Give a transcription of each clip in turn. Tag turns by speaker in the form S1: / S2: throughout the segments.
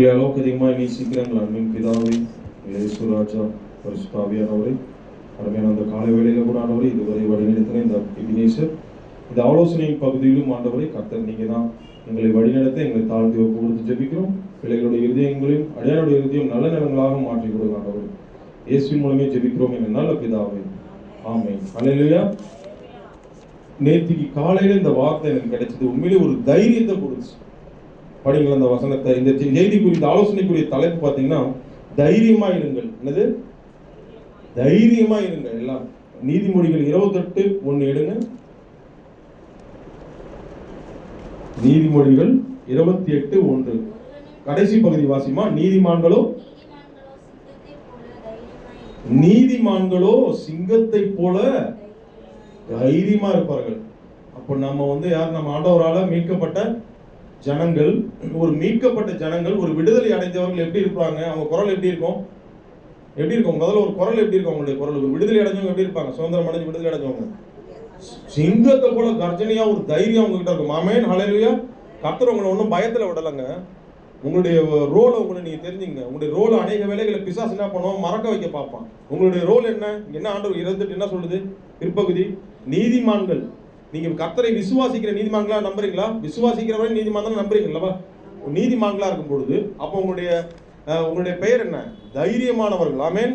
S1: எங்களை அளவுக்கு அதிகமாக நேசிக்கிற எங்கள் அன்பின் பிதாவே எங்கள் ஈஸ்வராஜா அருமையான அந்த காலை வேளையில கூட ஆண்டவரை இதுவரை வழிநடத்தின இந்த எபினேசர் இந்த ஆலோசனையின் பகுதியிலும் ஆண்டவரை கத்தர் நீங்க தான் எங்களை வழிநடத்த எங்களை தாழ்த்தி ஒப்பு கொடுத்து ஜெபிக்கிறோம் பிள்ளைகளுடைய இருதயங்களையும் அடையாளுடைய இருதயம் நல்ல நிலங்களாக மாற்றி கொடுங்க ஆண்டவர் இயேசுவின் மூலமே ஜெபிக்கிறோம் எங்கள் நல்ல பிதாவை ஆமை அல்லேலூயா நேற்றுக்கு காலையில இந்த வார்த்தை எனக்கு கிடைச்சது உண்மையிலே ஒரு தைரியத்தை கொடுத்துச்சு படிங்கள் அந்த வசனத்தை இந்த செய்தி குறித்த ஆலோசனைக்குரிய தலைப்பு பார்த்தீங்கன்னா தைரியமா இருங்கள் என்னது? தைரியமா இருங்கள் எல்லாம். நீதிமொழிகள் இருபத்தெட்டு ஒன்று எடுங்க. நீதிமொழிகள் இருபத்தி எட்டு ஒன்று. கடைசி பகுதி வாசிமா நீதிமான்களோ?
S2: நீதிமான்களோ சிங்கத்தை போல
S1: தைரியமா இருப்பார்கள். அப்போ நம்ம வந்து யார்? நம்ம ஆண்டவரால மீட்கப்பட்ட ஜனங்கள் ஒரு மீட்கப்பட்ட ஜனங்கள் ஒரு விடுதலை அடைந்தவர்கள் எப்படி இருப்பாங்க? அவங்க குரல் எப்படி இருக்கும்? எப்படி இருக்கும்? முதல்ல ஒரு குரல் எப்படி இருக்கும்? அவங்களுடைய குரல் ஒரு விடுதலை அடைஞ்சவங்க எப்படி இருப்பாங்க? சுதந்திரம் அடைஞ்சு விடுதலை அடைஞ்சவங்க. சிங்கத்தை போல கர்ஜனையா ஒரு தைரியம் அவங்க கிட்ட இருக்கும். மாமேன் ஹalleluya. கர்த்தர் உங்களை ஒன்றும் பயத்தில் விடலைங்க. உங்களுடைய ரோலை உங்களை நீங்கள் தெரிஞ்சுங்க உங்களுடைய ரோல் அநேக வேலைகளை பிசாஸ் என்ன பண்ணுவோம் மறக்க வைக்க பார்ப்பான். உங்களுடைய ரோல் என்ன? என்ன ஆண்டு இருபத்தெட்டு என்ன சொல்லுது? பிற்பகுதி நீதிமான்கள். நீங்க கர்த்தரை விசுவாசிக்கிற நீதிமான்களா நம்புறீங்களா? விசுவாசிக்கிறவரை நீதிமான் நம்புறீங்களா? நீதிமான்களா இருக்கும் பொழுது அப்போ உங்களுடைய உங்களுடைய பெயர் என்ன? தைரியமானவர்கள். ஆமேன்.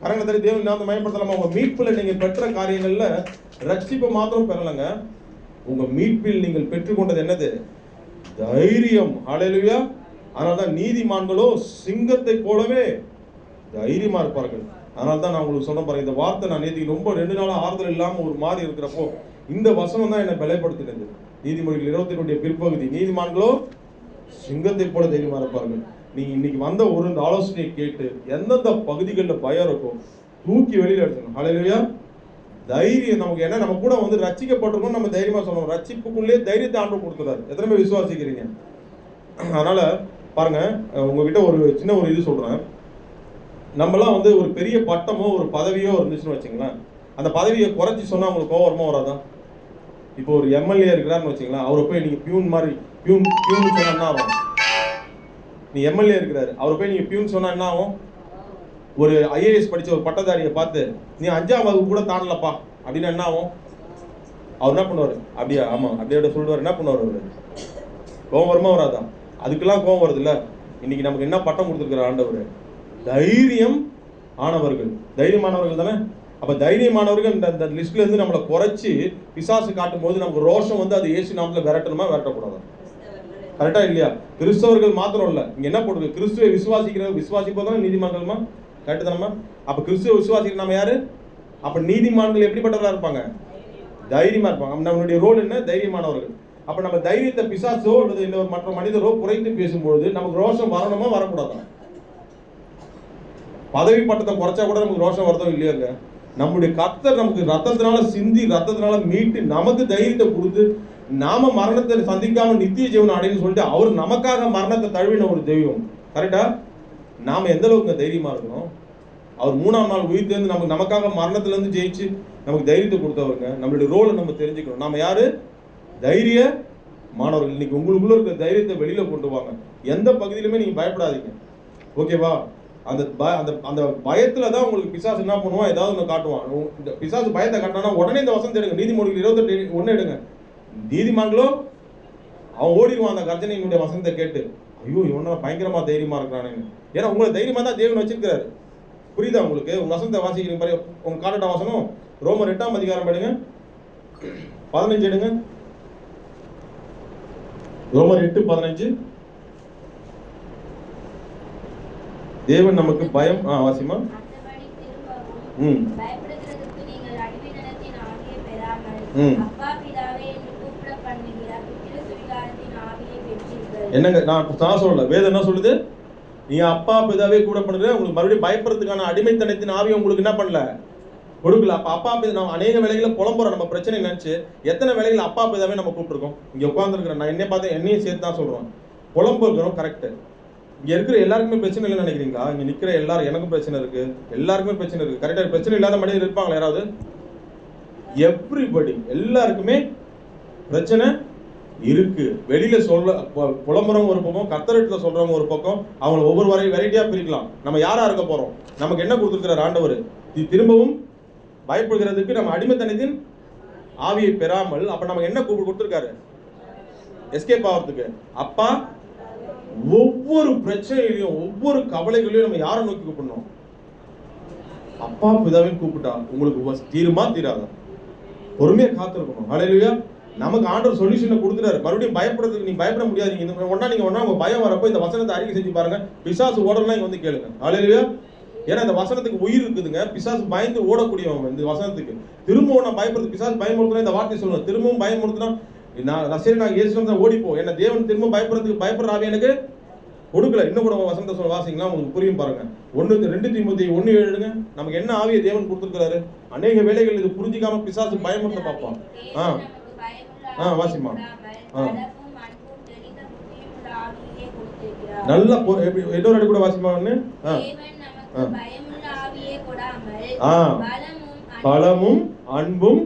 S1: கரங்களை தரி தேவன் நான் மயப்படுத்தலாமா? உங்க மீட்புல நீங்க பெற்ற காரியங்கள்ல ரட்சிப்பை மாத்திரம் பெறலைங்க. உங்க மீட்பில் நீங்கள் பெற்றுக்கொண்டது என்னது? தைரியம். ஹalleluya. அதனால தான் நீதிமான்களோ சிங்கத்தை போலவே தைரியமா இருப்பார்கள். அதனால தான் நான் உங்களுக்கு சொன்ன பாருங்க இந்த வார்த்தை நான் நேற்று ரொம்ப ரெண்டு நாளாக ஆறுதல் இல்லாமல் ஒரு மாதிரி இருக்கிறப்போ இந்த வசனம் தான் என்னை பலப்படுத்தினது. நீதிமொழிகள் இருபத்தி ரெண்டு பிற்பகுதி. நீதிமான்களோ சிங்கத்தை போல தைரியமா இருப்பார்கள். நீங்க இன்னைக்கு வந்த ஒரு இந்த ஆலோசனையை கேட்டு எந்தெந்த பகுதிகளில் பயம் இருக்கோ தூக்கி வெளியில எடுத்துக்கணும். ஹலையா தைரியம் நமக்கு என்ன நம்ம கூட வந்து ரச்சிக்கப்பட்டிருக்கோம் நம்ம தைரியமா சொல்லணும். ரச்சிப்புக்குள்ளே தைரியத்தை ஆண்டு கொடுத்துறாரு எத்தனை பேர் விசுவாசிக்கிறீங்க? அதனால பாருங்க உங்ககிட்ட ஒரு சின்ன ஒரு இது சொல்றேன். நம்மலாம் வந்து ஒரு பெரிய பட்டமோ ஒரு பதவியோ இருந்துச்சுன்னு வச்சுங்களேன். அந்த பதவியை குறைச்சி சொன்னால் உங்களுக்கு கோவம் வராதான் வராதா? இப்போ ஒரு எம்எல்ஏ இருக்கிறாருன்னு வச்சுங்களேன் அவரை போய் நீங்கள் பியூன் மாதிரி பியூன் பியூன் சொன்னால் என்ன ஆகும்? நீ எம்எல்ஏ இருக்கிறாரு அவரை போய் நீங்கள் பியூன் சொன்னால் என்ன ஆகும்? ஒரு ஐஏஎஸ் படித்த ஒரு பட்டதாரியை பார்த்து நீ அஞ்சாம் வகுப்பு கூட தாண்டலப்பா அப்படின்னு என்ன ஆகும்? அவர் என்ன பண்ணுவார்? அப்படியா ஆமாம் அப்படியோட சொல்லுவார். என்ன பண்ணுவார் அவர்? கோவம் வருமா வராதா? அதுக்கெல்லாம் கோவம் வருது இல்லை இன்னைக்கு நமக்கு என்ன பட்டம் கொடுத்துருக்குற ஆண்டவர்? தைரியம் ஆனவர்கள். தைரியமானவர்கள் தானே? அப்போ தைரியமானவர்கள் இந்த இந்த இருந்து நம்மளை குறைச்சி பிசாசு காட்டும் போது நமக்கு ரோஷம் வந்து அது ஏசி நாமத்தில் விரட்டணுமா விரட்டக்கூடாது? கரெக்டாக இல்லையா? கிறிஸ்தவர்கள் மாத்திரம் இல்லை. இங்கே என்ன போடுது? கிறிஸ்துவை விசுவாசிக்கிற விசுவாசிப்பதான் நீதிமன்றமா கரெக்டு தானம்மா? அப்போ கிறிஸ்துவ விசுவாசிக்கிற நம்ம யாரு? அப்ப நீதிமான்கள் எப்படிப்பட்டவர்களா இருப்பாங்க? தைரியமா இருப்பாங்க. நம்மளுடைய ரோல் என்ன? தைரியமானவர்கள். அப்ப நம்ம தைரியத்தை பிசாசோ அல்லது இன்னொரு மற்ற மனிதரோ குறைத்து பேசும்பொழுது நமக்கு ரோஷம் வரணுமா வரக்கூடாதா? பதவி பட்டத்தை குறைச்சா கூட நமக்கு ரோஷம் வருதோ இல்லையாங்க நம்முடைய கத்தர் நமக்கு ரத்தத்தினால சிந்தி ரத்தத்தினால மீட்டு நமக்கு தைரியத்தை கொடுத்து நாம மரணத்தை சந்திக்காம நித்திய ஜீவன் அடைன்னு சொல்லிட்டு அவர் நமக்காக மரணத்தை தழுவின ஒரு தெய்வம். கரெக்டா நாம எந்த அளவுக்கு தைரியமா இருக்கணும்? அவர் மூணாம் நாள் உயிர் தேர்ந்து நமக்கு நமக்காக மரணத்துல இருந்து ஜெயிச்சு நமக்கு தைரியத்தை கொடுத்தவருங்க. நம்மளுடைய ரோலை நம்ம தெரிஞ்சுக்கணும். நாம யாரு? தைரிய மாணவர்கள். இன்னைக்கு உங்களுக்குள்ள இருக்கிற தைரியத்தை வெளியில கொண்டு வாங்க. எந்த பகுதியிலுமே நீங்க பயப்படாதீங்க. ஓகேவா அந்த பய அந்த அந்த பயத்துல தான் உங்களுக்கு பிசாசு என்ன பண்ணுவான்? ஏதாவது ஒன்று காட்டுவான். இந்த பிசாசு பயத்தை காட்டினா உடனே இந்த வசந்த எடுங்க. நீதிமொழிகள் இருபத்தெட்டு ஒன்று எடுங்க. நீதிமான்களோ அவன் ஓடிடுவான் அந்த கர்ஜனையினுடைய வசனத்தை கேட்டு. ஐயோ இவனா பயங்கரமா தைரியமா இருக்கிறானேன்னு. ஏன்னா உங்களை தைரியமா தான் தேவன் வச்சிருக்கிறாரு. புரியுதா உங்களுக்கு? உங்க வசனத்தை வாசிக்கிற மாதிரி உங்க காலட்ட வசனம் ரோமர் எட்டாம் அதிகாரம் எடுங்க. பதினஞ்சு எடுங்க. ரோமர் எட்டு பதினஞ்சு. தேவன் நமக்கு பயம் ஆ
S2: திரும்பவும்
S1: ம்.
S2: ஆவியை
S1: ம்.
S2: ஆவியை
S1: என்னங்க நான் நான் சொல்லல. வேதம் என்ன சொல்லுது? நீ அப்பா பிதாவே கூட பண்ணுற உங்களுக்கு மறுபடியும் பயப்படுறதுக்கான அடிமைத்தனத்தின் ஆவி உங்களுக்கு என்ன பண்ணல? கொடுக்கல. அப்ப அப்பா பிதா நம்ம அநேக வேலைகளை புலம்புறோம். நம்ம பிரச்சனை நினைச்சு எத்தனை வேலைகள் அப்பா பிதாவே நம்ம கூப்பிட்டுருக்கோம்? இங்க உட்காந்துருக்கிறேன் நான் என்ன பார்த்து என்னையும் சேர்த்து தான் சொல்றேன் புலம்பு இருக்கிறோம் கரெக்ட் இங்கே இருக்கிற எல்லாருக்குமே பிரச்சனை இல்லைன்னு நினைக்கிறீங்களா? இங்கே நிற்கிற எல்லாரும் எனக்கும் பிரச்சனை இருக்குது எல்லாருக்குமே பிரச்சனை இருக்குது கரெக்டாக பிரச்சனை இல்லாத மனிதர் இருப்பாங்களா யாராவது? எவ்ரிபடி எல்லாருக்குமே பிரச்சனை இருக்கு. வெளியில சொல்ல புலம்புறவங்க ஒரு பக்கம் கத்தரிட்டுல சொல்றவங்க ஒரு பக்கம் அவங்கள ஒவ்வொரு வரை வெரைட்டியா பிரிக்கலாம். நம்ம யாரா இருக்க போறோம்? நமக்கு என்ன கொடுத்துருக்கிறார் ஆண்டவர்? திரும்பவும் பயப்படுகிறதுக்கு நம்ம அடிமைத்தனத்தின் ஆவியை பெறாமல் அப்ப நமக்கு என்ன கூப்பிட்டு கொடுத்துருக்காரு? எஸ்கேப் ஆகிறதுக்கு அப்பா ஒவ்வொரு பிரச்சனையிலையும் ஒவ்வொரு கவலைகளையும் நம்ம யாரை நோக்கி கூப்பிடணும்? அப்பா பிதாவின் கூப்பிட்டா உங்களுக்கு தீருமா தீராதா? பொறுமையா காத்திருக்கணும். ஹalleluya நமக்கு ஆண்டர் சொல்யூஷனை கொடுத்துறாரு மறுபடியும் பயப்படுறதுக்கு நீங்க பயப்பட முடியாது. நீங்க இந்த ஒண்ணா நீங்க ஒன்னா உங்க பயம் வரப்போ இந்த வசனத்தை அறிக்கை செஞ்சு பாருங்க. பிசாசு ஓடலாம் இங்க வந்து கேளுங்க. ஹalleluya ஏன்னா இந்த வசனத்துக்கு உயிர் இருக்குதுங்க. பிசாசு பயந்து ஓடக்கூடியவங்க இந்த வசனத்துக்கு. திரும்பவும் நான் பயப்படுறது பிசாசு பயமுறுத்தினா இந்த வார்த்தை சொல்லுவேன் திரும்பவும் பயமுறுத்தினா நான் சரி நான் இயேசு தான் ஓடிப்போ என்ன தேவன் திரும்ப பயப்படுறதுக்கு பயப்படுற ஆவி எனக்கு கொடுக்கல இன்னும் கூட வசனத்தை சொல்ல வாசிங்களா உங்களுக்கு புரியும் பாருங்க ஒண்ணு ரெண்டு தீமோத்தி ஒண்ணு எழுதுங்க நமக்கு என்ன ஆவியை தேவன் கொடுத்துருக்காரு அநேக வேளைகள் இது புரிஞ்சிக்காம பிசாசு பயமுறுத்த பார்ப்பான் ஆ ஆ.
S2: கொடாமல்,
S1: ஆ.
S2: கொடுத்திருக்கிறார்.
S1: நல்லா இன்னொரு அடி கூட
S2: தேவன் நமக்கு
S1: ஆ. ஆ.
S2: பலமும்
S1: அன்பும்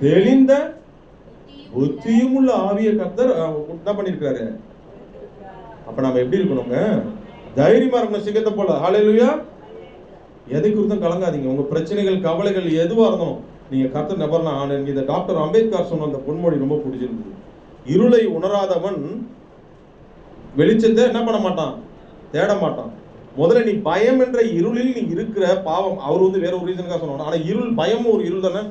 S2: தெளிந்த புத்தியும்
S1: உள்ள ஆவிய கர்த்தர் என்ன பண்ணிருக்காரு அப்ப நம்ம எப்படி இருக்கணுங்க? தைரியமா இருக்கணும் சிங்கத்தை போல. ஹalleluya எதை குறித்தும் கலங்காதீங்க. உங்க பிரச்சனைகள் கவலைகள் எதுவா இருந்தோம் நீங்க கர்த்தர் நபர்னா எனக்கு இந்த டாக்டர் அம்பேத்கர் சொன்ன அந்த பொன்மொழி ரொம்ப பிடிச்சிருந்தது. இருளை உணராதவன் வெளிச்சத்தை என்ன பண்ண மாட்டான்? தேட மாட்டான். முதல்ல நீ பயம் என்ற இருளில் நீ இருக்கிற பாவம். அவர் வந்து வேற ஒரு ரீசனுக்காக சொன்னாங்க ஆனா இருள் பயமும் ஒரு இருள் தானே?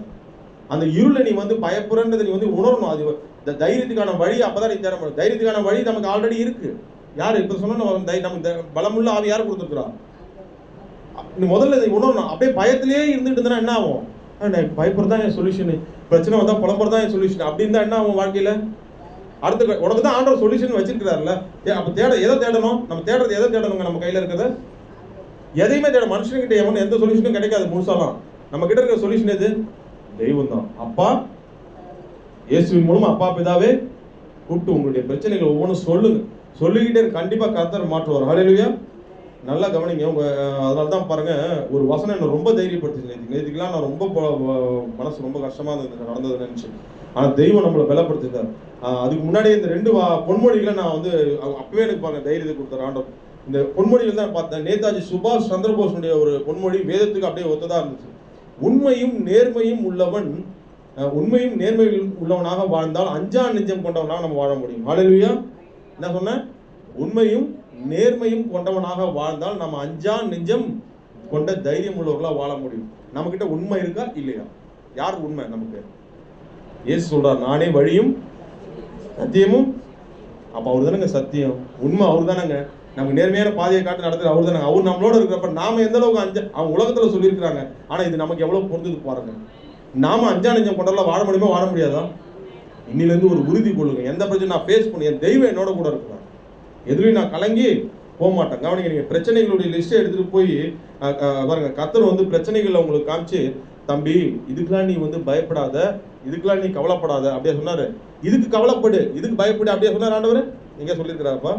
S1: அந்த இருளை நீ வந்து பயப்புறன்றதை நீ வந்து உணரணும். அது இந்த தைரியத்துக்கான வழி அப்பதான் நீ தேட முடியும். தைரியத்துக்கான வழி நமக்கு ஆல்ரெடி இருக்கு. யார்? இப்ப சொன்ன நம்ம தை- நமக்கு பலமுள்ள ஆவி யார் கொடுத்துருக்குறா? நீ முதல்ல இதை உணரணும். அப்படியே பயத்திலேயே இருந்துட்டு இருந்தா என்ன ஆகும்? ஆ, நான் பயப்படுறதா என் சொல்யூஷனு பிரச்சனை வந்தா புலம்புறதா என் சொல்யூஷன் அப்படி தான் என்ன ஆகும் வாழ்க்கையில? அடுத்த உனக்கு தான் ஆண்டவர் சொல்யூஷன் வச்சிருக்கிறாருல்ல? ஏ, அப்ப தேட எதை தேடணும்? நம்ம தேடுறது எதை தேடணுங்க நம்ம கையில இருக்கிறத? எதையுமே தேட மனுஷன்கிட்ட எவனும் எந்த சொல்யூஷனும் கிடைக்காது முழுசாலாம். நம்ம கிட்ட இருக்கிற சொல்யூஷன் எது? தெய்வம் தான் அப்பா இயேசுவின் மூலமா அப்பா பிதாவே கூப்பிட்டு உங்களுடைய பிரச்சனைகள் ஒவ்வொன்றும் சொல்லுங்க. சொல்லிக்கிட்டே கண்டிப்பாக கண்டிப்பா கர்த்தர் மாற்றுவார். ஹalleluya நல்லா கவனிங்க. உங்க அதனால தான் பாருங்க ஒரு வசனம் என்ன ரொம்ப தைரியப்படுத்துச்சு. நேற்று நேற்றுக்கெல்லாம் நான் ரொம்ப மனசு ரொம்ப கஷ்டமா இருந்தது. நடந்தது நினைச்சு ஆனா தெய்வம் நம்மளை பலப்படுத்திருந்தார் அதுக்கு முன்னாடி இந்த ரெண்டு வா- பொன்மொழிகளை நான் வந்து அப்பவே எனக்கு பாருங்க தைரியத்தை கொடுத்தார் ஆண்டவர். இந்த பொன்மொழிகள் தான் பார்த்தேன். நேதாஜி சுபாஷ் சந்திரபோஸுடைய ஒரு பொன்மொழி வேதத்துக்கு அப்படியே ஒத்ததா இருந்துச்சு. உண்மையும் நேர்மையும் உள்ளவன் உண்மையும் நேர்மையும் உள்ளவனாக வாழ்ந்தால் அஞ்சா நெஞ்சம் கொண்டவனாக நம்ம வாழ முடியும். ஹalleluya என்ன சொன்னேன் உண்மையும் நேர்மையும் கொண்டவனாக வாழ்ந்தால் நம்ம அஞ்சா நெஞ்சம் கொண்ட தைரியம் உள்ளவர்களா வாழ முடியும். நம்ம கிட்ட உண்மை இருக்கா? இல்லையா? யார் உண்மை நமக்கு? ஏசு சொல்றார் நானே வழியும் சத்தியமும் அப்ப அவர் தானங்க சத்தியம். உண்மை அவர் தானங்க நமக்கு நேர்மையான பாதையை காட்டு நடத்துற அவர் தானங்க அவர் நம்மளோட இருக்கிறப்ப நாம எந்த அளவுக்கு அஞ்ச அவங்க உலகத்துல சொல்லியிருக்கிறாங்க. ஆனா இது நமக்கு எவ்வளவு பொருந்தது பாருங்க. நாம அஞ்சா நெஞ்சம் கொண்டெல்லாம் வாழ முடியுமா வாழ முடியாதா? இன்னிலேருந்து ஒரு உறுதி கொள்ளுங்க. எந்த பிரச்சனை நான் ஃபேஸ் பண்ணி என் தெய்வம் என்னோட கூட இருக்கிறார். எதுலையும் நான் கலங்கி போக மாட்டேன். கவனிங்க நீங்கள் பிரச்சனைகளுடைய லிஸ்ட்டை எடுத்துகிட்டு போய் பாருங்க கத்தர் வந்து பிரச்சனைகளை உங்களுக்கு காமிச்சு தம்பி இதுக்கெல்லாம் நீ வந்து பயப்படாத. இதுக்கெல்லாம் நீ கவலைப்படாத. அப்படியே சொன்னார். இதுக்கு கவலைப்படு. இதுக்கு பயப்படு. அப்படியே சொன்னார் ஆண்டவர். நீங்க சொல்லியிருக்கிறாப்பா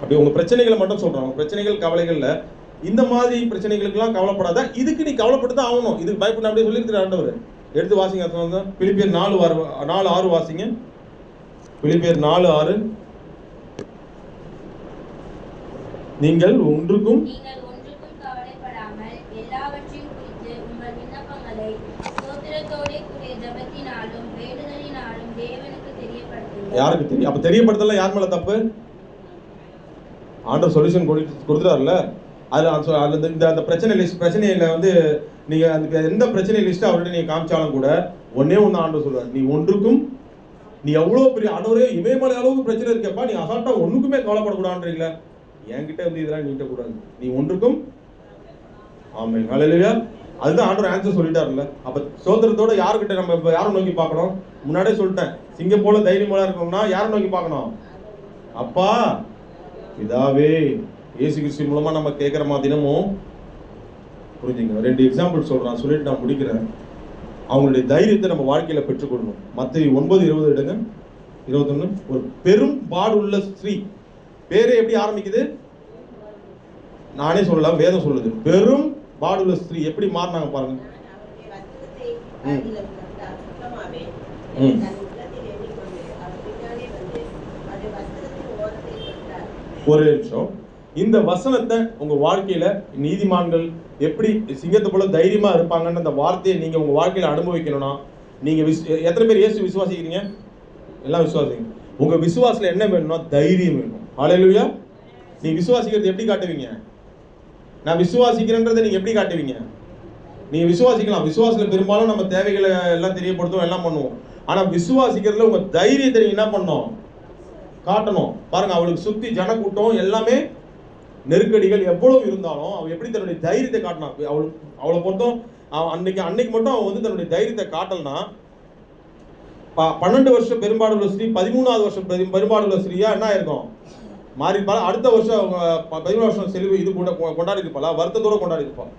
S1: அப்படி உங்க பிரச்சனைகளை மட்டும் சொல்றேன். உங்க பிரச்சனைகள் கவலைகள்ல இந்த மாதிரி பிரச்சனைகளுக்கெல்லாம் கவலைப்படாத இதுக்கு நீ கவலைப்பட்டு தான் ஆகணும். இதுக்கு பயப்பட அப்படியே சொல்லியிருக்கிற ஆண்டவர். எடுத்து வாசிங்க வந்து பிலிப்பியர் நாலு ஆறு நாலு ஆறு வாசிங்க. பிலிப்பியர் நாலு ஆறு. நீங்கள் ஒன்றுக்கும்
S2: உங்கள்
S1: யாருக்கு தெரியும் அப்ப தெரியப்படுத்தல யார் மேல தப்பு? ஆண்டர் சொல்யூஷன் கொடுத்துட்டாருல அது அந்த அந்த இந்த அந்த பிரச்சனை லிஸ்ட் பிரச்சனையில் வந்து நீங்கள் அந்த எந்த பிரச்சனை லிஸ்ட்டு அவர்கிட்ட நீங்கள் காமிச்சாலும் கூட ஒன்னே ஒன்று ஆண்டர் சொல்லுவார் நீ ஒன்றுக்கும் நீ எவ்வளோ பெரிய ஆண்டவரே இமயமலை அளவுக்கு பிரச்சனை இருக்கப்பா நீ அசால்ட்டாக ஒன்றுக்குமே கவலைப்படக்கூடாதுன்றீங்களா. என்கிட்ட வந்து இதெல்லாம் நீட்டக்கூடாது. நீ ஒன்றுக்கும் ஆமை ஹalleluya அதுதான் ஆண்டவர் ஆன்சர் சொல்லிட்டாருல்ல. அப்ப சோதனத்தோட யாருக்கிட்ட நம்ம இப்ப யாரை நோக்கி பார்க்கணும்? முன்னாடியே சொல்லிட்டேன். சிங்கம் போல தைரியமா இருக்கணும்னா யாரை நோக்கி பார்க்கணும்? அப்பா பிதாவே இயேசு கிறிஸ்து மூலமா நம்ம கேட்கிற மாதிரினமும் புரிஞ்சுங்க ரெண்டு எக்ஸாம்பிள் சொல்றேன் சொல்லிட்டு நான் முடிக்கிறேன். அவங்களுடைய தைரியத்தை நம்ம வாழ்க்கையில பெற்றுக்கொள்ளணும் மத்த ஒன்பது இருபது எடுங்க. இருபத்தொன்னு. ஒரு பெரும் பாடுள்ள ஸ்திரீ. பேரே எப்படி ஆரம்பிக்குது? நானே சொல்லலாம் வேதம் சொல்லுது. பெரும் பாடுள்ள ஸ்திரீ. எப்படி மாறினாங்க பாருங்க.
S3: சுத்தமாவே
S1: ம்.
S3: என்று தன் உள்ளத்தில் எண்ணிக்கொண்டு அவர் பின்னாலே வந்து அவருடைய வஸ்திரத்தின் ஓரத்தை தொட்டார்
S1: ஒரு நிமிஷம். இந்த வசனத்தை உங்க வாழ்க்கையில நீதிமான்கள் எப்படி சிங்கத்தை போல தைரியமா இருப்பாங்கன்னு அந்த வார்த்தையை நீங்க உங்க வாழ்க்கையில அனுபவிக்கணும்னா நீங்க விஸ்- எத்தனை பேர் இயேசு விசுவாசிக்கிறீங்க? எல்லாம் விசுவாசிங்க. உங்க விசுவாசத்துல என்ன வேணும்னா தைரியம் வேணும். ஆலையிலுயா நீ விசுவாசிக்கிறது எப்படி காட்டுவீங்க? நான் விசுவாசிக்கிறேன்றதை நீங்க எப்படி காட்டுவீங்க? நீங்க விசுவாசிக்கலாம். விசுவாசத்துல பெரும்பாலும் நம்ம தேவைகளை எல்லாம் தெரியப்படுத்துவோம் எல்லாம் பண்ணுவோம். ஆனா விசுவாசிக்கிறதுல உங்க தைரியத்தை என்ன பண்ணோம் காட்டணும். பாருங்க அவளுக்கு சுத்தி ஜனக்கூட்டம் எல்லாமே நெருக்கடிகள் எவ்வளவு இருந்தாலும் அவ எப்படி தன்னுடைய தைரியத்தை காட்டினா? அவள் அவளை பொறுத்தும் அன்னைக்கு அன்னைக்கு மட்டும் அவன் வந்து தன்னுடைய தைரியத்தை காட்டலனா பன்னெண்டு வருஷம் பெரும்பாடுள்ள ஸ்ரீ பதிமூணாவது வருஷம் பெரும் பெரும்பாடுள்ள ஸ்ரீயா என்ன இருக்கும் மாறி இருப்பாளா அடுத்த வருஷம் அவங்க பதிமூணு வருஷம் செலவு இது கூட கொண்டாடி இருப்பாளா வருத்தத்தோட கொண்டாடி இருப்பாள்.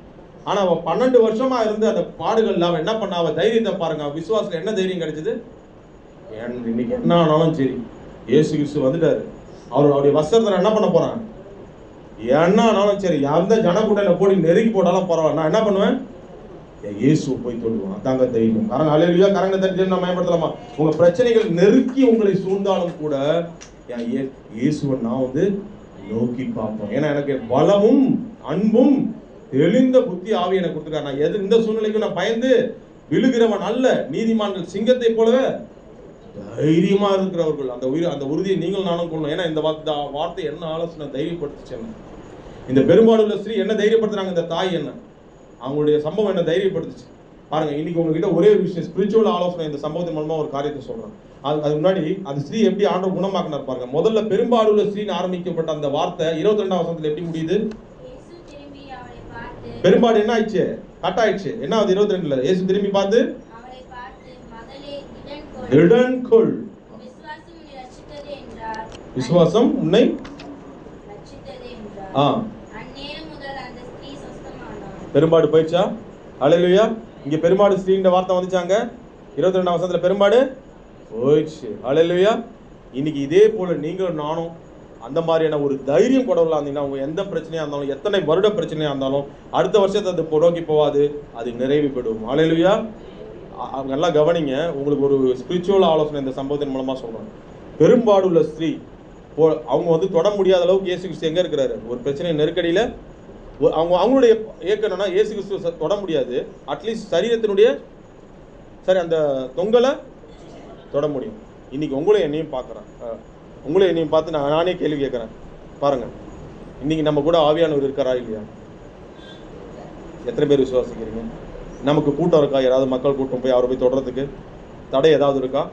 S1: ஆனா அவ பன்னெண்டு வருஷமா இருந்து அந்த பாடுகள் அவன் என்ன பண்ணா? அவ தைரியத்தை பாருங்க விசுவாசத்துல என்ன தைரியம் கிடைச்சது? இன்னைக்கு என்ன? ஆனாலும் சரி. இயேசு கிறிஸ்து வந்துட்டாரு. அவர் அவருடைய வஸ்திரத்தை என்ன பண்ண போறான் என்ன ஆனாலும் சரி எந்த ஜனக்கூட்டம் போடி நெருங்கி போட்டாலும் பரவாயில்ல. நான் என்ன பண்ணுவேன்? என் இயேசுவை போய் தொடுவேன் தாங்க தைரியம் கரங்க அலையிலையா கரங்க தட்டி நான் பயன்படுத்தலாமா உங்க பிரச்சனைகள் நெருக்கி உங்களை சூழ்ந்தாலும் கூட என் இயேசுவை நான் வந்து நோக்கி பார்ப்போம் ஏன்னா எனக்கு பலமும் அன்பும் தெளிந்த புத்தி ஆவி எனக்கு கொடுத்துருக்காரு. நான் எது இந்த சூழ்நிலைக்கும் நான் பயந்து விழுகிறவன் அல்ல. நீதிமான்கள் சிங்கத்தை போலவே தைரியமா இருக்கிறவர்கள். அந்த உயிர் அந்த உறுதியை நீங்கள் நானும் கொள்ளணும். ஏன்னா இந்த வார்த்தை வார்த்தை என்ன ஆலோசனை தைரியப்படுத்துச்சு என்ன? இந்த பெரும்பாடுள்ள ஸ்திரீ என்ன தைரியப்படுத்துறாங்க? இந்த தாய் என்ன? அவங்களுடைய சம்பவம் என்ன தைரியப்படுத்துச்சு? பாருங்க இன்னைக்கு உங்ககிட்ட ஒரே விஷயம் ஸ்பிரிச்சுவல் ஆலோசனை இந்த சம்பவத்தின் மூலமா ஒரு காரியத்தை சொல்றேன். அது அதுக்கு முன்னாடி அந்த ஸ்திரீ எப்படி ஆண்டவர் குணமாக்கினார் பாருங்க. முதல்ல பெரும்பாடுள்ள ஸ்திரீன்னு ஆரம்பிக்கப்பட்ட அந்த வார்த்தை இருபத்தி ரெண்டாம் வசனத்துல எப்படி முடியுது? பெரும்பாடு என்ன ஆயிடுச்சு? கட் ஆயிடுச்சு என்ன ஆகுது? இருபத்தி ரெண்டுல இயேசு திரும்பி பார்த்து
S2: திடன் கொள் விசுவாசம் உன்னை
S1: ஆ. பெரும்பாடு போயிடுச்சா? அலையிலுயா இங்க பெரும்பாடு ஸ்ரீன்ற வார்த்தை வந்துச்சாங்க? இருபத்தி ரெண்டாம் வருஷத்துல பெரும்பாடு போயிடுச்சு. அலையிலுயா இன்னைக்கு இதே போல நீங்களும் நானும் அந்த மாதிரியான ஒரு தைரியம் கொடவலாம் இருந்தீங்கன்னா உங்க எந்த பிரச்சனையா இருந்தாலும் எத்தனை வருட பிரச்சனையா இருந்தாலும் அடுத்த வருஷத்தை அது நோக்கி போகாது அது நிறைவு பெறும். அலையிலுயா அவங்க கவனிங்க. உங்களுக்கு ஒரு ஸ்பிரிச்சுவல் ஆலோசனை இந்த சம்பவத்தின் மூலமாக சொல்றேன். பெரும்பாடுள்ள ஸ்திரீ போ- அவங்க வந்து தொட முடியாத அளவுக்கு இயேசு கிறிஸ்து எங்கே இருக்கிறாரு? ஒரு பிரச்சனை நெருக்கடியில் அவங்க அவங்களுடைய இயக்கணும்னா ஏசு இயேசு கிறிஸ்துவ தொட முடியாது. அட்லீஸ்ட் சரீரத்தினுடைய சரி அந்த தொங்கலை தொட முடியும். இன்றைக்கி உங்களை என்னையும் பார்க்குறேன். உங்களை என்னையும் பார்த்து நான் நானே கேள்வி கேட்குறேன். பாருங்கள் இன்றைக்கி நம்ம கூட ஆவியானவர் இருக்காரா இல்லையா? எத்தனை பேர் விசுவாசிக்கிறீங்க? நமக்கு கூட்டம் இருக்கா? யாராவது மக்கள் கூட்டம் போய் அவரை போய் தொடர்றதுக்கு தடை ஏதாவது இருக்கா?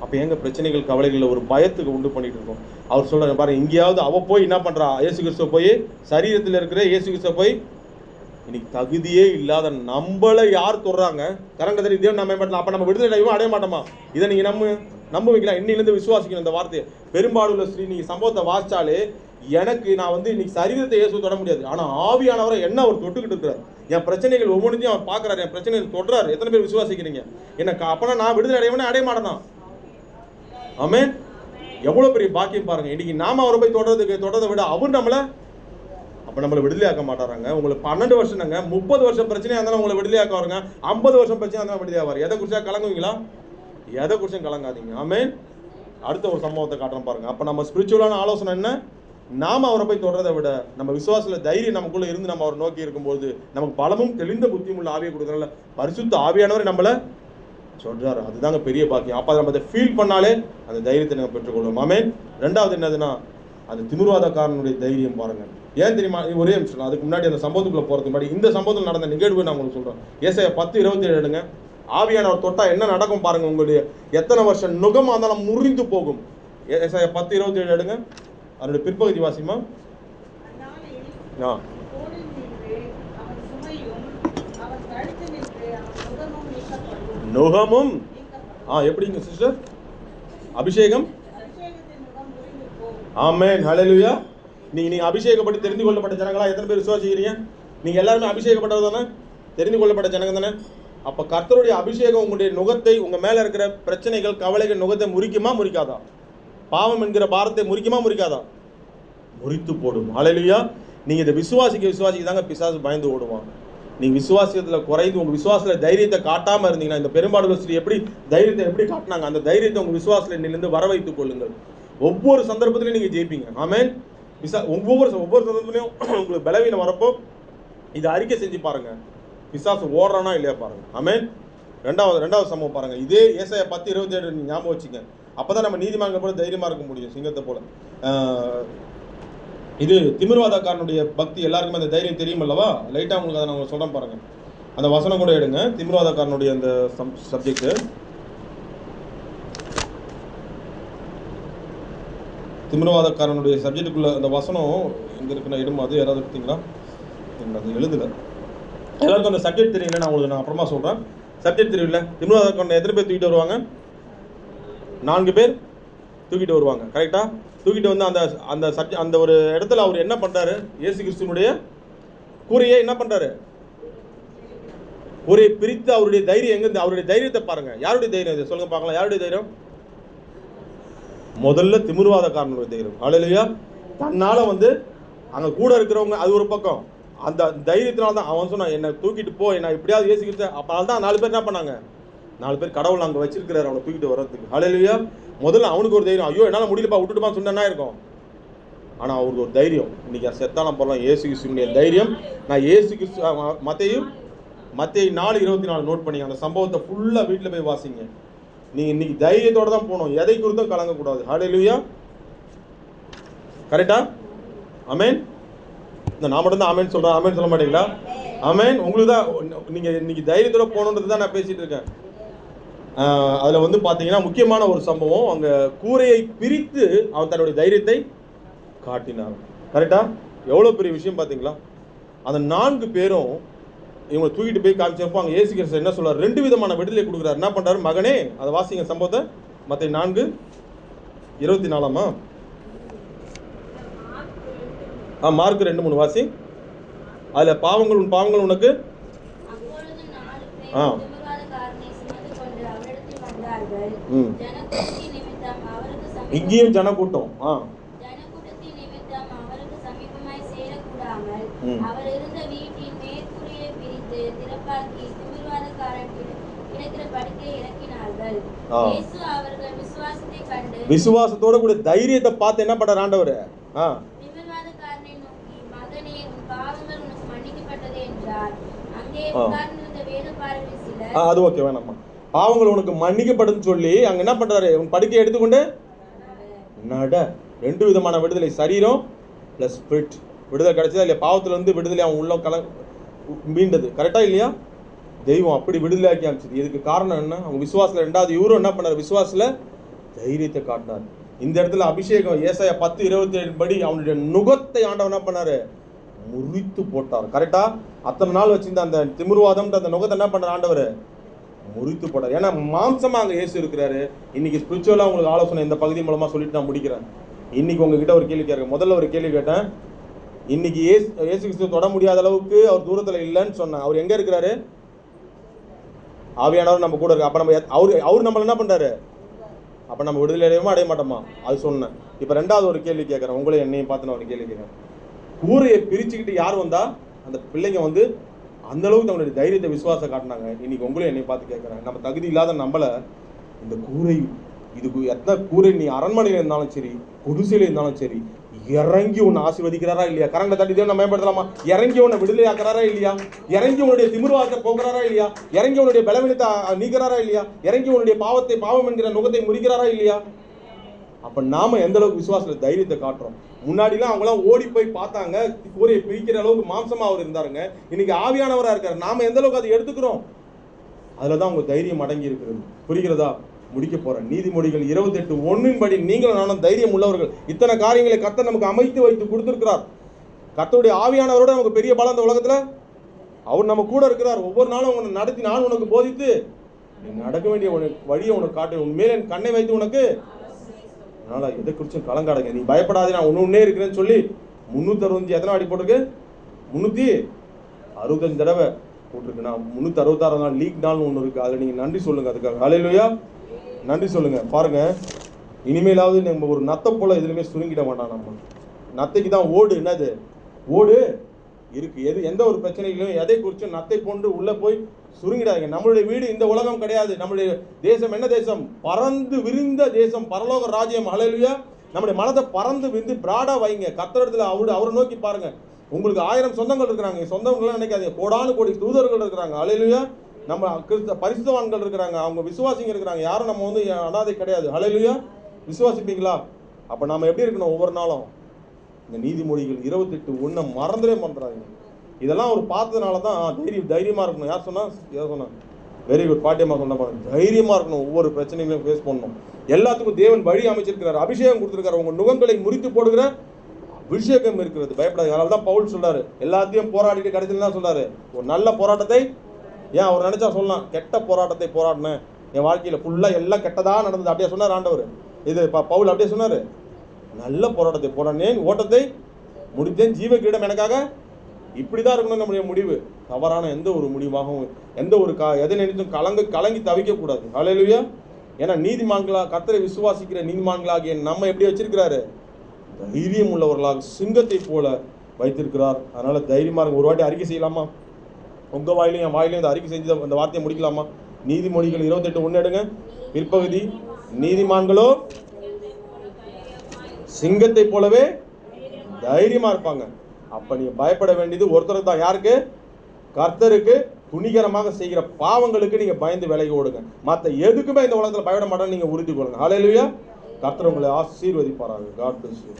S1: அப்போ எங்க பிரச்சனைகள் கவலைகளில் ஒரு பயத்துக்கு உண்டு பண்ணிட்டு இருக்கோம்? அவர் சொல்றாரு பாருங்க எங்கேயாவது அவ போய் என்ன பண்ணுறா இயேசு கிறிஸ்துவ போய் சரீரத்தில் இருக்கிற இயேசு கிறிஸ்துவ போய் இன்னைக்கு தகுதியே இல்லாத நம்மளை யார் தொடுறாங்க? கரங்க இதே தேவன் நம்ம மாட்டலாம் அப்போ நம்ம விடுதலை அடைய மாட்டோமா? இதை நீங்கள் நம்ம நம்ப வைக்கலாம் விசுவாசிக்கணும் இந்த வார்த்தையை. பெரும்பாலுள்ள ஸ்ரீ நீங்கள் சம்பவத்தை வாசிச்சாலே எனக்கு நான் வந்து இன்னைக்கு சரீரத்தை இயேசு தொட முடியாது. ஆனால் ஆவியானவரை என்ன அவர் தொட்டுக்கிட்டு இருக்கிறார்? என் பிரச்சனைகள் ஒவ்வொன்றையும் அவர் பார்க்குறாரு என் பிரச்சனைகள் தொடுறாரு. எத்தனை பேர் விசுவாசிக்கிறீங்க? எனக்கு அப்பனா நான் விடுதலை அடையவனே அடைய மாட்டேனா? ஆமே எவ்வளோ பெரிய பாக்கியம் பாருங்க. இன்னைக்கு நாம அவரை போய் தொடறதுக்கு தொடறதை விட அவர் நம்மளை அப்போ நம்மளை விடுதலையாக்க மாட்டாராங்க. உங்களுக்கு பன்னெண்டு வருஷம் தாங்க முப்பது வருஷம் பிரச்சனையாக இருந்தாலும் உங்களை விடுதலையாக்க வருங்க ஐம்பது வருஷம் பிரச்சனை இருந்தாலும் விடுதலையாவார். எதை குறிச்சா கலங்குவீங்களா? எதை குறிச்சும் கலங்காதீங்க. ஆமே அடுத்த ஒரு சம்பவத்தை காட்டுறோம் பாருங்க. அப்போ நம்ம ஸ்பிரிச்சுவலான ஆலோசனை என்ன? நாம் அவரை போய் தொடரதை விட நம்ம விசுவாசத்தில் தைரியம் நமக்குள்ளே இருந்து நம்ம அவரை நோக்கி இருக்கும்போது நமக்கு பலமும் தெளிந்த புத்தியும் உள்ள ஆவியை கொடுக்கறதுனால பரிசுத்த ஆவியானவர் நம்மளை சொல்கிறார் அதுதாங்க பெரிய பாக்கியம். அப்போ நம்ம அதை ஃபீல் பண்ணாலே அந்த தைரியத்தை நம்ம பெற்றுக்கொள்வோம். ஆமென். ரெண்டாவது என்னதுன்னா அந்த திமிர்வாதக்காரனுடைய தைரியம் பாருங்கள் ஏன் தெரியுமா? ஒரே நிமிஷம். அதுக்கு முன்னாடி அந்த சம்பவத்துக்குள்ளே போகிறதுக்கு முன்னாடி இந்த சம்பவத்தில் நடந்த நிகழ்வு நான் உங்களுக்கு சொல்கிறேன் ஏசாயா பத்து இருபத்தி ஏழு எடுங்க. ஆவியானவர் தொட்டால் என்ன நடக்கும் பாருங்கள் உங்களுடைய எத்தனை வருஷம் நுகமாக இருந்தாலும் முறிந்து போகும். ஏ- பத்து இருபத்தி ஏழு எடுங்க. அதனுடைய பிற்பகுதி வாசிமா ஆ. நுகமும் ஆ எப்படிங்க சிஸ்டர் அபிஷேகம்? ஆமென். ஹalleluya நீங்க நீங்க அபிஷேகப்பட்டு தெரிந்து கொள்ளப்பட்ட ஜனங்களா எத்தனை பேர் விசுவாசிக்கிறீங்க? நீங்க எல்லாருமே அபிஷேகப்பட்டவர் தானே? தெரிந்து கொள்ளப்பட்ட ஜனங்க தானே? அப்ப கர்த்தருடைய அபிஷேகம் உங்களுடைய நுகத்தை உங்க மேல இருக்கிற பிரச்சனைகள் கவலைகள் நுகத்தை முறிக்குமா முறிக்காதா? பாவம் என்கிற பாரத்தை முறிக்குமா முறிக்காதா? முறித்து போடும். அலையிலையா நீங்கள் இதை விசுவாசிக்க விசுவாசிக்க தாங்க பிசாசு பயந்து ஓடுவாங்க. நீங்கள் விசுவாசத்துல குறைந்து உங்கள் விசுவாசத்தில் தைரியத்தை காட்டாமல் இருந்தீங்கன்னா இந்த பெரும்பாடு ஸ்ரீ எப்படி தைரியத்தை எப்படி காட்டினாங்க அந்த தைரியத்தை உங்கள் விசுவாசத்தில் நின்று வர வைத்துக் கொள்ளுங்கள். ஒவ்வொரு சந்தர்ப்பத்திலையும் நீங்கள் ஜெயிப்பீங்க. ஆமேன். விசா ஒவ்வொரு ஒவ்வொரு சந்தர்ப்பத்திலையும் உங்களுக்கு பலவீனம் வரப்போ இதை அறிக்கை செஞ்சு பாருங்க. பிசாசு ஓடுறானா இல்லையா பாருங்க. ஆமேன். ரெண்டாவது ரெண்டாவது சம்பவம் பாருங்க. இதே ஏசாய பத்து இருபத்தி ஏழு ஞாபகம் வச்சுக்கேன் அப்போ தான் நம்ம நீதிமன்றம் போல தைரியமாக இருக்க முடியும் சிங்கத்தை போல. இது திமிர்வாதக்காரனுடைய பக்தி எல்லாருக்குமே அந்த தைரியம் தெரியும் அல்லவா? லைட்டாக உங்களுக்கு அதை நான் சொல்கிறேன் பாருங்கள் பாருங்க. அந்த வசனம் கூட எடுங்க. திமிர்வாதக்காரனுடைய அந்த சப்ஜெக்ட் திமிர்வாதக்காரனுடைய சப்ஜெக்டுக்குள்ள அந்த வசனம் எங்க இருக்குன்னா இடும்? அது யாராவது எடுத்தீங்களா? எனக்கு அது எல்லாருக்கும் அந்த சப்ஜெக்ட் தெரியல நான் உங்களுக்கு நான் அப்புறமா சொல்றேன். சப்ஜெக்ட் தெரியல. திமிர்வாதக்காரன் எத்தனை பேர் தூக்கிட்டு வருவாங்க. நான்கு பேர் தூக்கிட்டு வருவாங்க. கரெக்டாக தூக்கிட்டு வந்து அந்த அந்த சப்ஜெக்ட் அந்த ஒரு இடத்துல அவர் என்ன பண்ணுறாரு இயேசு கிறிஸ்துவனுடைய கூரையை என்ன பண்ணுறாரு கூரையை பிரித்து அவருடைய தைரியம் எங்கேருந்து அவருடைய தைரியத்தை பாருங்க. யாருடைய தைரியம் இது? சொல்லுங்க பார்க்கலாம். யாருடைய தைரியம்? முதல்ல திமிர்வாதக்காரனுடைய தைரியம். அழலையா தன்னால் வந்து அங்கே கூட இருக்கிறவங்க அது ஒரு பக்கம். அந்த தைரியத்தினால தான் அவன் சொன்னான் என்னை தூக்கிட்டு போ என்ன எப்படியாவது ஏசிக்கிட்டு அப்போ தான் நாலு பேர் என்ன பண்ணாங்க? நாலு பேர் கடவுள் அங்கே வச்சிருக்கிறாரு அவனை தூக்கிட்டு வர்றதுக்கு. அலையிலையா முதல்ல அவனுக்கு ஒரு தைரியம். ஐயோ என்னால் முடியலப்பா விட்டுட்டுமா சொன்னா இருக்கும். ஆனால் அவருக்கு ஒரு தைரியம். இன்னைக்கு செத்தாலம் போடலாம் ஏசு கிறிஸ்துவனுடைய தைரியம். நான் ஏசு கிறிஸ்து மத்தையும் மத்திய நாலு இருபத்தி நாலு நோட் பண்ணி அந்த சம்பவத்தை ஃபுல்லாக வீட்டில் போய் வாசிங்க. நீங்கள் இன்னைக்கு தைரியத்தோடு தான் போகணும். எதை குறித்தும் கலங்கக்கூடாது. ஹalleluya கரெக்டா அமேன் இந்த நான் மட்டும் தான் அமேன் சொல்கிறேன் அமேன் சொல்ல மாட்டீங்களா? அமேன் உங்களுக்கு தான் நீங்கள் இன்னைக்கு தைரியத்தோட போகணுன்றது தான் நான் பேசிகிட்டு இருக்கேன். அதில் வந்து பார்த்தீங்கன்னா முக்கியமான ஒரு சம்பவம். அங்கே கூரையை பிரித்து அவன் தன்னுடைய தைரியத்தை காட்டினான். கரெக்டா எவ்வளோ பெரிய விஷயம் பார்த்தீங்களா அந்த நான்கு பேரும் இவங்க தூக்கிட்டு போய் காமிச்சப்போ அங்கே ஏசு கிறிஸ்து என்ன சொல்றாரு? ரெண்டு விதமான விடுதலை கொடுக்குறாரு. என்ன பண்றாரு? மகனே அதை வாசிங்க சம்பவத்தை. மற்ற நான்கு இருபத்தி நாலாமா? ஆ மார்க் ரெண்டு மூணு வாசி. அதில் பாவங்கள் உன் பாவங்கள் உனக்கு? ஆ.
S2: பேர் திமிர்வாதக்காரனை சுமந்து கொண்டு அவரிடத்தில் வந்தார்கள்
S1: ம்
S2: ஜனக்கூட்டத்தின் நிமித்தம் அவருக்கு சமீப-
S1: இங்கேயும் ஜனக்கூட்டம். ஆ.
S2: அவர் இருந்த வீட்டின் மேற்கூரையை பிரித்து திறப்பாக்கி கிடக்கிற படுக்கையை இறக்கினார்கள் இயேசு அவர்கள் விசுவாசத்தை கண்டு
S1: விசுவாசத்தோட கூட தைரியத்தை பார்த்து என்ன பண்றாரு ஆண்டவர்?
S2: திமிர்வாதக்காரனை நோக்கி மகனே உன் பாவங்கள் உனக்கு மன்னிக்கப்பட்டது என்றார் அங்கே உட்கார்ந்திருந்த வேதபாரகர்
S1: ஆ,
S2: சிலர்
S1: அது ஓகே வேணாம்மா. பாவங்கள் உனக்கு மன்னிக்கப்படும் சொல்லி அங்க என்ன பண்றாரு? உன் படுக்கையை எடுத்துக்கொண்டு நட. ரெண்டு விதமான விடுதலை. சரீரம் ப்ளஸ் ஸ்பிரிட் விடுதலை கிடைச்சதா இல்லையா? பாவத்துல இருந்து விடுதலை அவன் உள்ள கல மீண்டது. கரெக்டா இல்லையா? தெய்வம் அப்படி விடுதலை ஆக்கி அமைச்சது இதுக்கு காரணம் என்ன? அவங்க விசுவாசத்துல ரெண்டாவது இவரும் என்ன பண்ணாரு? விசுவாசத்துல தைரியத்தை காட்டினார். இந்த இடத்துல அபிஷேகம் ஏசாய பத்து இருபத்தி ஏழு படி அவனுடைய நுகத்தை ஆண்டவன் என்ன பண்ணாரு? முறித்து போட்டார். கரெக்டா அத்தனை நாள் வச்சிருந்த அந்த திமிர்வாதம்ன்ற அந்த நுகத்தை என்ன பண்ணார் ஆண்டவர்? முறித்து போட்டார் ஏன்னா மாம்சமாக அங்கே இயேசு இருக்கிறாரு. இன்னைக்கு ஸ்பிரிச்சுவலாக உங்களுக்கு ஆலோசனை இந்த பகுதி மூலமா சொல்லிட்டு நான் முடிக்கிறேன். இன்னைக்கு உங்ககிட்ட ஒரு கேள்வி கேட்க முதல்ல ஒரு கேள்வி கேட்டேன். இன்னைக்கு ஏசு ஏசு கிறிஸ்து தொட முடியாத அளவுக்கு அவர் தூரத்துல இல்லைன்னு சொன்னேன் அவர் எங்கே இருக்கிறாரு? ஆவியானவர் நம்ம கூட இருக்கு அப்ப நம்ம அவர் அவரு அவர் நம்மளை என்ன பண்றாரு? அப்ப நம்ம விடுதலை அடைய மாட்டோமா? அது சொன்னேன். இப்போ ரெண்டாவது ஒரு கேள்வி கேட்கறேன். உங்களை என்னையும் பார்த்து நான் ஒரு கேள்வி கேட்குறேன். கூரையை பிரிச்சுக்கிட்டு யார் வந்தால் அந்த பிள்ளைங்க வந்து அந்த அளவுக்கு தன்னுடைய தைரியத்தை விசுவாசம் காட்டினாங்க. இன்னைக்கு உங்களையும் என்னை பார்த்து கேட்குறாங்க. நம்ம தகுதி இல்லாத நம்மளை இந்த கூரை இதுக்கு எத்தனை கூரை நீ அரண்மனையில் இருந்தாலும் சரி குடிசையில் இருந்தாலும் சரி இறங்கி உன்னை ஆசீர்வதிக்கிறாரா இல்லையா? கரண்டை தட்டி தேவை நம்ம மேம்படுத்தலாமா இறங்கி உன்னை விடுதலை ஆக்குறாரா இல்லையா? இறங்கி உன்னுடைய திமிர்வாக்க போக்குறாரா இல்லையா? இறங்கி உன்னுடைய பலவீனத்தை நீக்கிறாரா இல்லையா? இறங்கி உன்னுடைய பாவத்தை பாவம் என்கிற நுகத்தை முறிக்கிறாரா இல்லையா? அப்ப நாம எந்த அளவுக்கு விசுவாசத்தில் தைரியத்தை காட்டுறோம்? முன்னாடிலாம் அவங்களாம் ஓடி போய் பார்த்தாங்க. கூரையை பிரிக்கிற அளவுக்கு மாம்சமாக அவர் இருந்தாருங்க. இன்னைக்கு ஆவியானவராக இருக்கார். நாம் எந்த அளவுக்கு அதை எடுத்துக்கிறோம்? அதில் தான் உங்கள் தைரியம் அடங்கி இருக்கிறது. புரிகிறதா? முடிக்க போகிறேன் நீதிமொழிகள் இருபத்தெட்டு ஒன்னின் படி நீங்களும் நானும் தைரியம் உள்ளவர்கள். இத்தனை காரியங்களை கத்த நமக்கு அமைத்து வைத்து கொடுத்துருக்கிறார். கத்தருடைய ஆவியானவரோட நமக்கு பெரிய பலம் அந்த உலகத்தில். அவர் நம்ம கூட இருக்கிறார். ஒவ்வொரு நாளும் உன்னை நடத்தி நான் உனக்கு போதித்து நீ நடக்க வேண்டிய உனக்கு வழியை உனக்கு காட்டு உன் மேலே என் கண்ணை வைத்து உனக்கு அதனால் எதை குறிச்சும் கலங்காடுங்க நீ பயப்படாது நான் ஒன்று ஒன்றே இருக்கிறேன்னு சொல்லி முந்நூற்றி அறுபத்தஞ்சு எத்தனை அடி போட்டிருக்கு? முந்நூற்றி அறுபத்தஞ்சு தடவை போட்டிருக்கு. நான் முந்நூற்றி அறுபத்தாறு நாள் லீக் நாள் ஒன்று இருக்குது அதில் நீங்கள் நன்றி சொல்லுங்கள் அதுக்காக. அலையிலையா நன்றி சொல்லுங்கள் பாருங்கள் இனிமேலாவது நம்ம ஒரு நத்தை போல் எதுலையுமே சுருங்கிட மாட்டான் நம்ம. நத்தைக்கு தான் ஓடு. என்னது? ஓடு. இருக்குது எது எந்த ஒரு பிரச்சனையிலும் எதை குறிச்சும் நத்தை போன்று உள்ளே போய் சுருங்கிடாதீங்க. நம்மளுடைய வீடு இந்த உலகம் கிடையாது. நம்மளுடைய தேசம் என்ன தேசம்? பறந்து விரிந்த தேசம். பரலோக ராஜ்யம். அலையிலுயா நம்முடைய மனதை பறந்து விரிந்து பிராடாக வைங்க. கத்திரத்தில் அவரு அவரை நோக்கி பாருங்க. உங்களுக்கு ஆயிரம் சொந்தங்கள் இருக்கிறாங்க. சொந்தங்கள்லாம் நினைக்காதீங்க. கோடானு கோடி தூதர்கள் இருக்கிறாங்க. அலையிலுயா நம்ம கிறிஸ்த பரிசுத்தவான்கள் இருக்கிறாங்க. அவங்க விசுவாசிங்க இருக்கிறாங்க. யாரும் நம்ம வந்து அனாதை கிடையாது. அலையிலுயா விசுவாசிப்பீங்களா? அப்போ நம்ம எப்படி இருக்கணும் ஒவ்வொரு நாளும்? இந்த நீதிமொழிகள் இருபத்தெட்டு ஒன்றை மறந்துடே மறந்துடாதீங்க. இதெல்லாம் அவர் பார்த்ததுனால தான் தைரியம் தைரியமாக இருக்கணும். யார் சொன்னால் யார் சொன்னா? வெரி குட் பாட்டியம்மா சொன்ன பாருங்க. தைரியமாக இருக்கணும். ஒவ்வொரு பிரச்சனைகளையும் ஃபேஸ் பண்ணணும். எல்லாத்துக்கும் தேவன் வழி அமைச்சிருக்கிறார். அபிஷேகம் கொடுத்துருக்காரு. உங்கள் நுகங்களை முறித்து போடுகிற அபிஷேகம் இருக்கிறது. பயப்படாது அதனால தான் பவுல் சொல்கிறார் எல்லாத்தையும் போராடிட்டு கடைசியில் தான் சொல்றாரு. ஒரு நல்ல போராட்டத்தை ஏன் அவர் நினச்சா சொல்லலாம். கெட்ட போராட்டத்தை போராடினேன். என் வாழ்க்கையில் ஃபுல்லாக எல்லாம் கெட்டதாக நடந்தது. அப்படியே சொன்னார் ஆண்டவர். இது ப- பவுல் அப்படியே சொன்னார். நல்ல போராட்டத்தை போராடினேன். ஓட்டத்தை முடித்தேன். ஜீவ கிரீடம் எனக்காக இப்படி தான் இருக்கணும் நம்முடைய முடிவு. தவறான எந்த ஒரு முடிவாகவும் எந்த ஒரு கா எதை நினைத்தும் கலங்கு கலங்கி தவிக்கக்கூடாது. அலையிலுயா ஏன்னா நீதிமான்களா கத்தரை விசுவாசிக்கிற நீதிமான்களாகிய நம்ம எப்படி வச்சிருக்கிறாரு? தைரியம் உள்ளவர்களாக சிங்கத்தை போல வைத்திருக்கிறார். அதனால தைரியமாக ஒரு வாட்டி அறிக்கை செய்யலாமா? உங்க வாயிலையும் என் வாயிலையும் இந்த அறிக்கை செஞ்சு அந்த வார்த்தையை முடிக்கலாமா? நீதிமொழிகள் இருபத்தெட்டு ஒன்று எடுங்க. பிற்பகுதி. நீதிமான்களோ சிங்கத்தை போலவே தைரியமாக இருப்பாங்க. அப்போ நீங்கள் பயப்பட வேண்டியது ஒருத்தருக்கு தான். யாருக்கு? கர்த்தருக்கு துணிகரமாக செய்கிற பாவங்களுக்கு நீங்கள் பயந்து விலகி ஓடுங்க. மற்ற எதுக்குமே இந்த உலகத்தில் பயப்பட மாட்டேன்னு நீங்கள் உறுதி கொள்ளுங்க ஹalleluya கர்த்தர் உங்களை ஆசீர்வதிப்பாராங்க காட் பிளஸ் யூ